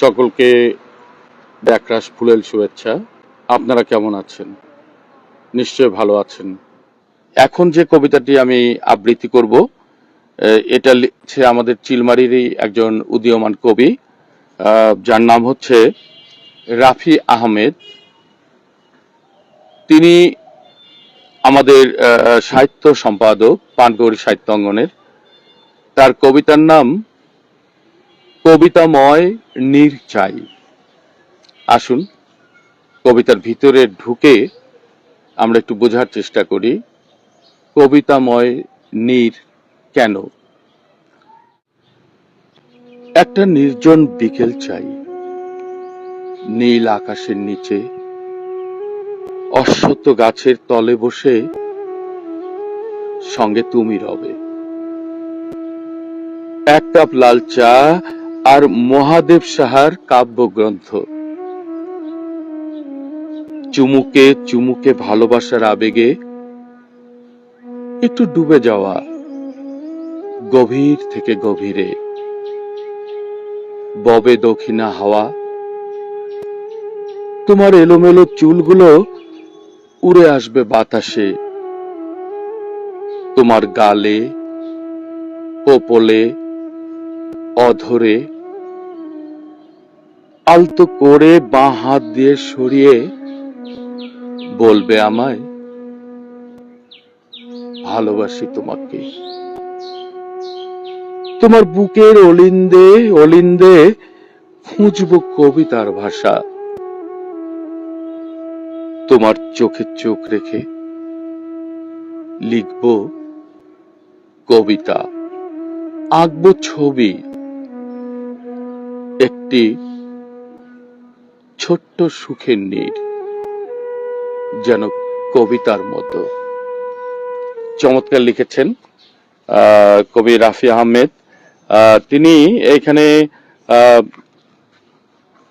সকলকে ব্যাকরাশ ফুলেল শুভেচ্ছা। আপনারা কেমন আছেন? নিশ্চয় ভালো আছেন। এখন যে কবিতাটি আমি আবৃত্তি করব এটা লিখছে আমাদের চিলমারিরই একজন উদীয়মান কবি। যার নাম হচ্ছে রাফি আহমেদ। তিনি আমাদের সাহিত্য সম্পাদক, পানগৌরী সাহিত্য অঙ্গনের। তার কবিতার নাম কবিতাময় নির্চাই। আসুন, কবিতার ভিতরে ঢুকে আমরা একটু বোঝার চেষ্টা করি, কবিতাময় নীর কেন? একটা নির্জন বিকেল চাই, নীল আকাশের নিচে। অশ্বত্থ গাছের তলে বসে, সঙ্গে তুমি রবে। এক কাপ লাল চা আর মহাদেব সাহার কাব্যগ্রন্থ। চুমুকে চুমুকে ভালোবাসার আবেগে একটু ডুবে যাওয়া গভীর থেকে গভীরে। ববে দক্ষিণা হাওয়া। তোমার এলোমেলো চুলগুলো উড়ে আসবে বাতাসে। তোমার গালে, কোপলে, অধরে আলতো করে বাঁ হাত দিয়ে সরিয়ে বলবে আমায়, ভালোবাসি তোমাকে। তোমার বুকের অলিন্দে অলিন্দে খুঁজব কবিতার ভাষা। তোমার চোখে চোখ রেখে লিখব কবিতা। আঁকবো ছবি, একটি ছোট্ট সুখের নীড় যেন কবিতার মতো। চমৎকার লিখেছেন কবি রাফি আহমেদ। তিনি এখানে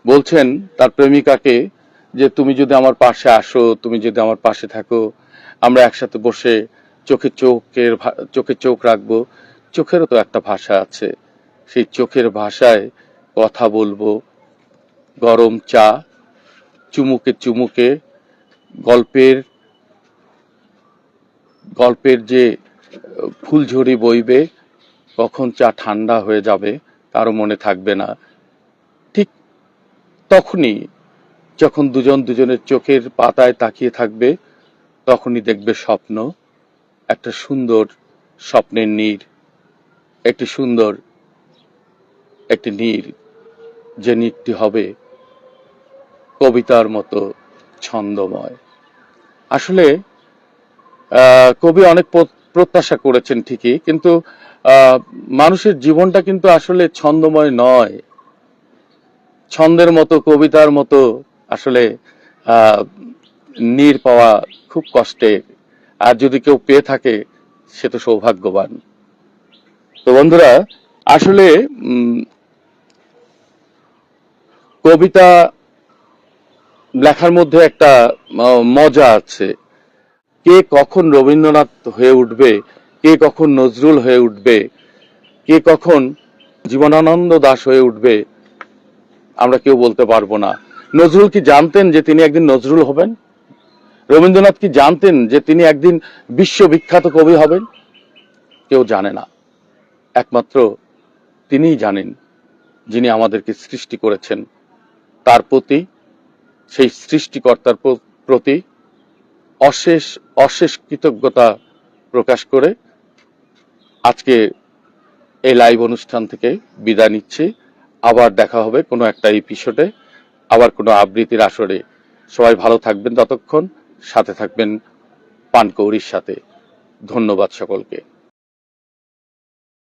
বলছেন তার প্রেমিকাকে যে, তুমি যদি আমার পাশে আসো, তুমি যদি আমার পাশে থাকো, আমরা একসাথে বসে চোখে চোখের চোখে চোখ রাখব। চোখেরও তো একটা ভাষা আছে। সেই চোখের ভাষায় কথা বলব। গরম চা চুমুকে চুমুকে গল্পের গল্পের যে আহ, ফুলঝুরি বইবে কখন চা ঠান্ডা হয়ে যাবে তারও মনে থাকবে না। ঠিক তখনই যখন দুজন দুজনের চোখের পাতায় তাকিয়ে থাকবে তখনই দেখবে স্বপ্ন একটা সুন্দর স্বপ্নের নীর একটি সুন্দর একটি নীর যে নীরটি হবে কবিতার মতো ছন্দময়। আসলে কবি অনেক প্রত্যাশা করেছেন ঠিকই, কিন্তু মানুষের জীবনটা কিন্তু আসলে ছন্দময় নয়। ছন্দের মতো, কবিতার মতো আসলে নীর পাওয়া খুব কষ্টের। আর যদি কেউ পেয়ে থাকে, সে তো সৌভাগ্যবান। তো বন্ধুরা, আসলে কবিতা লেখার মধ্যে একটা মজা আছে। কে কখন রবীন্দ্রনাথ হয়ে উঠবে? কে কখন নজরুল হয়ে উঠবে? কে কখন জীবনানন্দ দাস হয়ে উঠবে? আমরা কেউ বলতে পারব না। নজরুল কি জানতেন যে তিনি একদিন নজরুল হবেন? রবীন্দ্রনাথ কি জানতেন যে তিনি একদিন বিশ্ববিখ্যাত কবি হবেন? কেউ জানে না। একমাত্র তিনিই জানেন যিনি আমাদেরকে সৃষ্টি করেছেন। তার প্রতি সেই সৃষ্টিকর্তার প্রতি অশেষ অশেষ কৃতজ্ঞতা প্রকাশ করে আজকে এই লাইভ অনুষ্ঠান থেকে বিদায় নিচ্ছি। আবার দেখা হবে কোনো একটা এপিসোডে আবার কোনো আবৃত্তির আসরে। সবাই ভালো থাকবেন ততক্ষণ সাথে থাকবেন পানকৌড়ির সাথে। ধন্যবাদ সকলকে।